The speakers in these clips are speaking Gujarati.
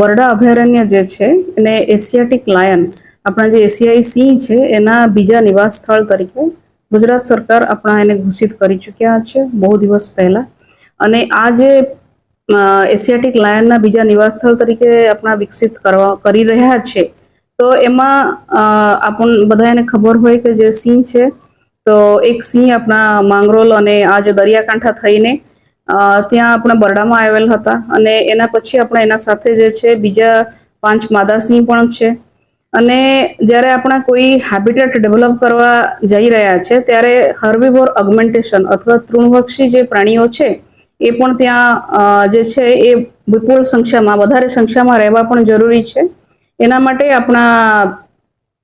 બરડા અભયારણ્ય જે છે, એને એશિયાટિક લાયન આપણા જે એશિયાઈ સિંહ છે, એના બીજા નિવાસ સ્થળ તરીકે ગુજરાત સરકાર આપણા એને ઘોષિત કરી ચૂક્યા છે, બહુ દિવસ પહેલા. અને આ જે એશિયાટિક લાયનના બીજા નિવાસ સ્થળ તરીકે આપણા વિકસિત કરવા, કરી રહ્યા છે, તો એમાં આપણ બધા એને ખબર હોય કે જે સિંહ છે, તો એક સિંહ આપણા માંગરોલ અને આ જે દરિયાકાંઠા થઈને ત્યાં આપણા બરડામાં આવેલ હતા અને એના પછી આપણે એના સાથે જે છે, બીજા પાંચ માદા સિંહ પણ છે. અને જ્યારે આપણા કોઈ હેબિટેટ ડેવલપ કરવા જઈ રહ્યા છે, ત્યારે હર્બીવોર અગમેન્ટેશન અથવા તૃણભક્ષી જે પ્રાણીઓ છે, એ પણ ત્યાં જે છે, એ વિપુલ સંખ્યામાં, વધારે સંખ્યામાં રહેવા પણ જરૂરી છે. એના માટે આપણા,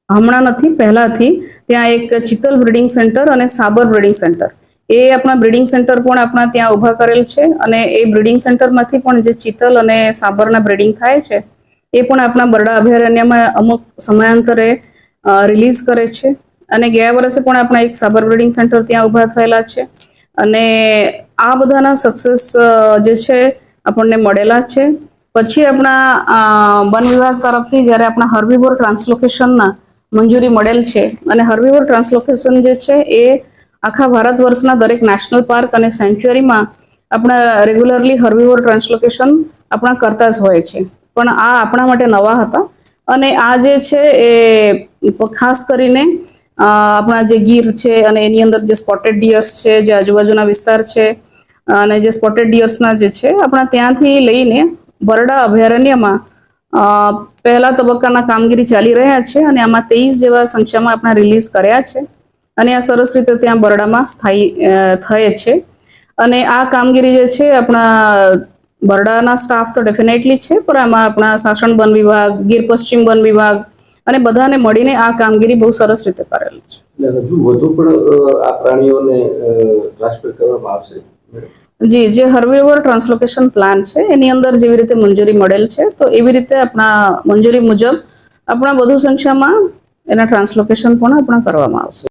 હમણાં નથી, પહેલાંથી, ત્યાં એક ચિત્તલ બ્રિડિંગ સેન્ટર અને સાબર બ્રિડિંગ સેન્ટર. એ આપણા બ્રિડિંગ સેન્ટર પણ આપણા ત્યાં ઊભા કરેલ છે અને એ બ્રિડિંગ સેન્ટરમાંથી પણ જે ચિતલ અને સાબરના બ્રિડિંગ થાય છે, એ પણ આપણા બરડા અભયારણ્યમાં અમુક સમયાંતરે રિલીઝ કરે છે. અને ગયા વર્ષે પણ આપણા એક સાબર બ્રિડિંગ સેન્ટર ત્યાં ઊભા થયેલા છે. અને આ બધાના સક્સેસ જે છે, આપણને મળેલા છે. પછી આપણા વન વિભાગ તરફથી જ્યારે આપણા હર્બીવોર ટ્રાન્સલોકેશનના મંજૂરી મળેલ છે અને હર્બીવોર ટ્રાન્સલોકેશન જે છે એ આખા ભારત વર્ષના દરેક નેશનલ પાર્ક અને સેન્ચ્યુરીમાં આપણા રેગ્યુલરલી હર્બીવોર ટ્રાન્સલોકેશન આપણા કરતા જ હોય છે. પણ આ આપણા માટે નવા હતા અને આ જે છે એ ખાસ કરીને આપણા જે ગીર છે અને એની અંદર જે સ્પોટેડ ડિયર્સ છે, જે આજુબાજુના વિસ્તાર છે, અને જે સ્પોટેડ ડિયર્સના જે છે, આપણા ત્યાંથી લઈને બરડા અભયારણ્યમાં પહેલા તબક્કાના કામગીરી ચાલી રહ્યા છે અને આમાં તેવીસ જેવા સંખ્યામાં આપણા રિલીઝ કર્યા છે. અને આ સરસ રીતે ત્યાં બરડામાં સ્થાયી થયે છે. અને આ કામગીરી જે છે આપણા બરડાના સ્ટાફ તો ડેફિનેટલી છે પણ આમાં આપણા સાસણ વન વિભાગ ગીર પશ્ચિમ વન વિભાગ અને બધાને મળીને આ કામગીરી બહુ સરસ રીતે કરેલ છે. હજુ વધુ પણ આ પ્રાણીઓને ટ્રાન્સફર કરવામાં આવશે? જી જે હર્વેવર ટ્રાન્સલોકેશન પ્લાન છે એની અંદર જેવી રીતે મંજૂરી મળેલ છે તો એવી રીતે આપણા મંજૂરી મુજબ આપણા વધુ સંખ્યામાં એના ટ્રાન્સલોકેશન પણ આપણા કરવામાં આવશે.